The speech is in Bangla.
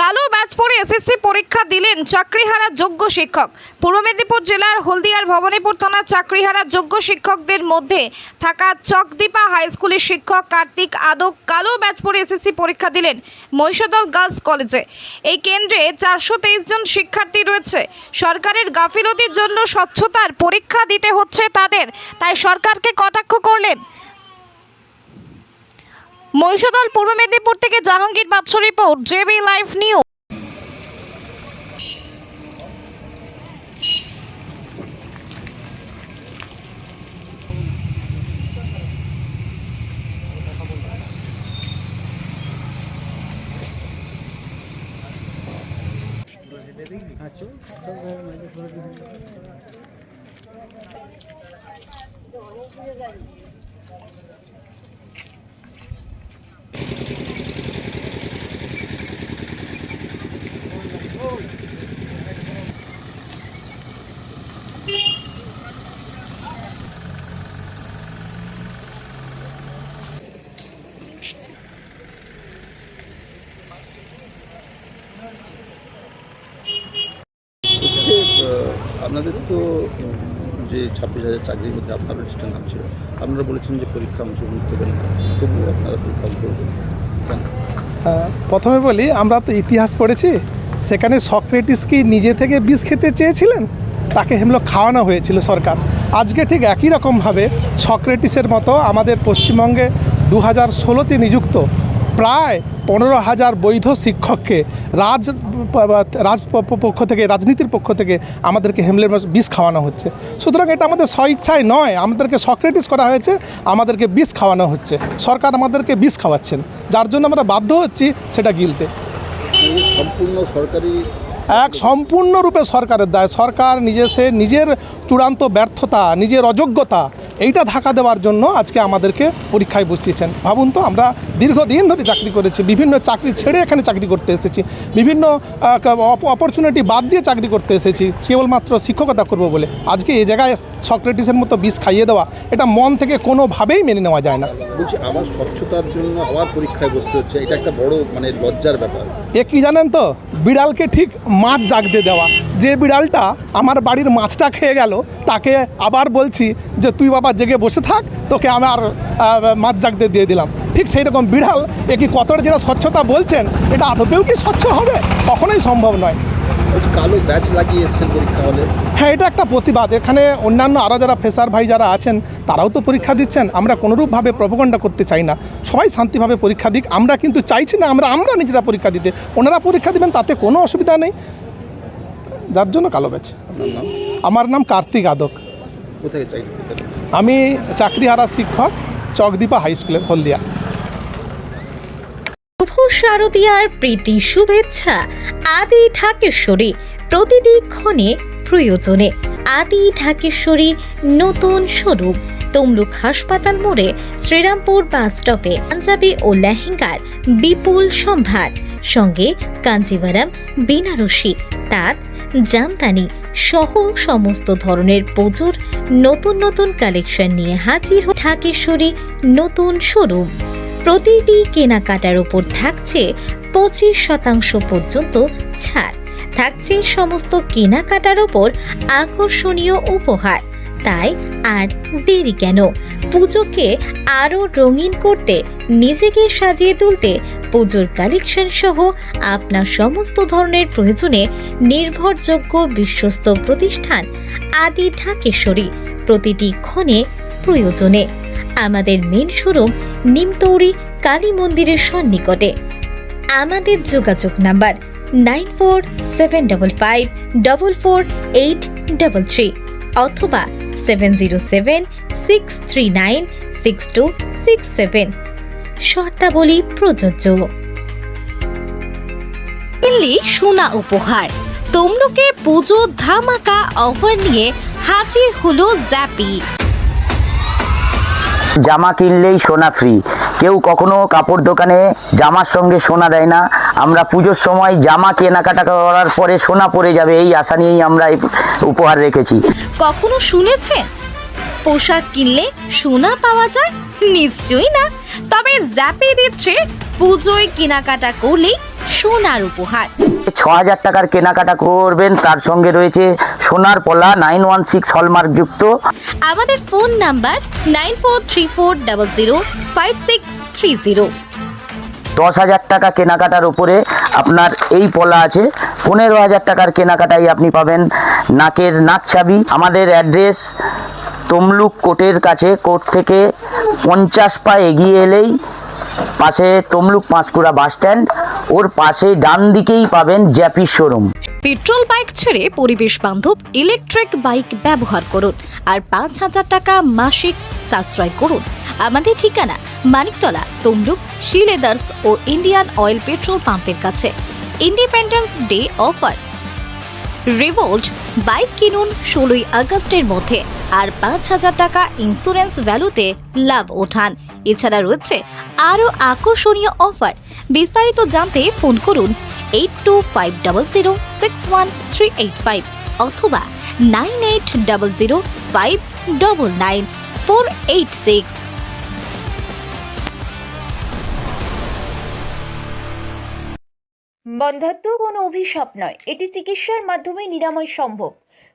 কালো ব্যাচ পরে এসএসসি পরীক্ষা দিলেন চাকরিহারা যোগ্য শিক্ষক। পূর্ব মেদিনীপুর জেলার হলদিয়ার ভবানীপুর থানার চাকরিহারা যোগ্য শিক্ষকদের মধ্যে থাকা চকদীপা হাই স্কুলের শিক্ষক কার্তিক আদক কালো ব্যাচ পরে এসএসসি পরীক্ষা দিলেন মহিষাদল গার্লস কলেজে। এই কেন্দ্রে চারশো তেইশ জন শিক্ষার্থী রয়েছে। সরকারের গাফিলতির জন্য স্বচ্ছতার পরীক্ষা দিতে হচ্ছে তাদের। তাই সরকারকে কটাক্ষ করলেন মহিষাদল পূর্ব মেদিনীপুর থেকে Jahangir Badsha report JB live news. আহ, আপনাদের তো যে ছাব্বিশ হাজার চাকরির মধ্যে আপনারও লিস্টে নাম ছিল আপনারা বলেছেন যে পরীক্ষা অংশগ্রহণ করবেন না। তবুও আপনারা পরীক্ষা করবেন। হ্যাঁ, প্রথমে বলি আমরা তো ইতিহাস পড়েছি সেখানে সক্রেটিস কি নিজে থেকে বিষ খেতে চেয়েছিলেন? তাকে হেমলো খাওয়ানো হয়েছিল সরকার। আজকে ঠিক একই রকমভাবে সক্রেটিসের মতো আমাদের পশ্চিমবঙ্গে দু হাজার ষোলোতে নিযুক্ত প্রায় পনেরো হাজার বৈধ শিক্ষককে রাজ রাজ পক্ষ থেকে রাজনীতির পক্ষ থেকে আমাদেরকে হেমলের বিষ খাওয়ানো হচ্ছে। সুতরাং এটা আমাদের স্বইচ্ছায় নয় আমাদেরকে সক্রেটিস করা হয়েছে আমাদেরকে বিষ খাওয়ানো হচ্ছে। সরকার আমাদেরকে বিষ খাওয়াচ্ছেন যার জন্য আমরা বাধ্য হচ্ছি সেটা গিলতে। সম্পূর্ণ সরকারি এক সম্পূর্ণরূপে সরকারের দায়। সরকার নিজে সে নিজের চূড়ান্ত ব্যর্থতা নিজের অযোগ্যতা এইটা ঢাকা দেওয়ার জন্য আজকে আমাদেরকে পরীক্ষায় বসিয়েছেন। ভাবুন তো আমরা দীর্ঘদিন ধরে চাকরি করেছি বিভিন্ন চাকরি ছেড়ে এখানে চাকরি করতে এসেছি বিভিন্ন অপরচুনিটি বাদ দিয়ে চাকরি করতে এসেছি কেবলমাত্র শিক্ষকতা করব বলে। আজকে এই জায়গায় সক্রেটিসের মতো বিষ খাইয়ে দেওয়া এটা মন থেকে কোনোভাবেই মেনে নেওয়া যায় না। বলছি আবার স্বচ্ছতার জন্য আবার পরীক্ষায় বসতে হচ্ছে এটা একটা বড় মানে লজ্জার ব্যাপার। এ কি জানেন তো বিড়ালকে ঠিক মাছ জাগতে দেওয়া যে বিড়ালটা আমার বাড়ির মাছটা খেয়ে গেল তাকে আবার বলছি যে তুই বাবা জেগে বসে থাক তোকে আমার মাছ জাগতে দিয়ে দিলাম। ঠিক সেই রকম বিড়াল এ কি কতটা যেটা স্বচ্ছতা বলছেন এটা আদপেও কি স্বচ্ছ হবে? কখনোই সম্ভব নয়। কালো ব্যাচ লাগিয়ে এসছেন পরীক্ষা হলে। হ্যাঁ এটা একটা প্রতিবাদ। এখানে অন্যান্য আরও যারা ফেসার ভাই যারা আছেন তারাও তো পরীক্ষা দিচ্ছেন। আমরা কোনোরূপভাবে প্রভগণ্ডা করতে চাই না। সবাই শান্তিভাবে পরীক্ষা দিক। আমরা কিন্তু চাইছি না আমরা আমরা নিজেরা পরীক্ষা দিতে। ওনারা পরীক্ষা দিবেন তাতে কোনো অসুবিধা নেই। যার জন্য কালো ব্যাচ। আমার নাম কার্তিক আদক। কোথায় চাকরি আমি চাকরিহারা শিক্ষক চকদীপা হাই স্কুলের হলদিয়া। শুভ শারদীয়ার প্রীতি শুভেচ্ছা আদি ঢাকেশ্বরী প্রতিটি ক্ষণে প্রয়োজনে। আদি ঢাকেশ্বরী নতুন স্বরূপ তমলুক হাসপাতাল মোড়ে শ্রীরামপুর বাস স্টপে পাঞ্জাবি ও লেহেঙ্গার বিপুল সম্ভার। সঙ্গে কাঞ্জিভারাম বেনারসি তাঁত জামদানি সহ সমস্ত ধরনের পুজোর নতুন নতুন কালেকশন নিয়ে হাজির ঢাকেশ্বরী নতুন শোরুম। প্রতিটি কেনাকাটার উপর থাকছে পঁচিশ শতাংশ পর্যন্ত ছাড়। থাকছে সমস্ত কেনাকাটার ওপর আকর্ষণীয় উপহার। তাই আর দেরি কেন? পুজোকে আরও রঙিন করতে, নিজেকে সাজিয়ে তুলতে পুজোর কালেকশন সহ আপনার সমস্ত ধরনের প্রয়োজনে নির্ভরযোগ্য বিশ্বস্ত প্রতিষ্ঠান আদি ঢাকেশ্বরী প্রতিটি ক্ষণে প্রয়োজনে। আমাদের মেন শোরুম নিমতৌরি কালী মন্দিরের সন্নিকটে। আমাদের যোগাযোগ number nine four seven double five double four eight double three অথবা seven zero seven six three nine six two six seven শর্তাবলী প্রযোজ্য। দিল্লি সোনা উপহার। তমলুকে পুজো ধামাকা অফার নিয়ে হাজির হলো জ্যাপি জামা কিনলেই সোনা ফ্রি কেউ কখনো কাপড় দোকানে জামার সঙ্গে সোনা দেয় না। আমরা পুজোর সময় জামা কেনাকাটা করার পরে সোনা পড়ে যাবে এই আশা নিয়েই আমরা উপহার রেখেছি। কখনো শুনেছেন? পোশাক কিনলে সোনা পাওয়া যায়? নিশ্চয়ই না। তবে জ্যাপে দিচ্ছে পুজোয় কেনাকাটা করলেই সোনার উপহার। ছ হাজার টাকার কেনাকাটা করবেন তার সঙ্গে রয়েছে সোনার পলা নাইন ওয়ান সিক্স হলমার্ক যুক্ত। আমাদের phone number nine four three four double zero five six three zero. দশ হাজার টাকা কেনাকাটার উপরে আপনার এই পলা আছে। পনেরো হাজার টাকার কেনাকাটাই আপনি পাবেন নাকের নাক চাবি। আমাদের অ্যাড্রেস তমলুক কোর্টের কাছে কোর্ট থেকে পঞ্চাশ পা এগিয়ে এলেই পাশে তমলুক পাঁশকুড়া বাস স্ট্যান্ড। ওর পাশে ডান দিকেই পাবেন জ্যাপি শোরুম। পেট্রোল বাইক ছেড়ে পরিবেশ বান্ধব ইলেকট্রিক বাইক ব্যবহার করুন আর পাঁচ হাজার টাকা মাসিক সাশ্রয় করুন। আমাদের ঠিকানা মানিকতলা, তমলুক, শিলেদার্স ও ইন্ডিয়ান অয়েল পেট্রোল পাম্পের কাছে। Independence day offer. Revolt, bike কিনুন ষোলোই আগস্টের মধ্যে আর পাঁচ হাজার টাকা ইন্স্যুরেন্স ভ্যালুতে লাভ ওঠান। এছাড়া রয়েছে আরও আকর্ষণীয় অফার। বিস্তারিত জানতে ফোন করুন eight two five double zero six one three eight five অথবা nine eight double zero five double nine four eight six বন্ধাত্ম কোনো অভিশাপ নয়। এটি চিকিৎসার মাধ্যমে নিরাময় সম্ভব।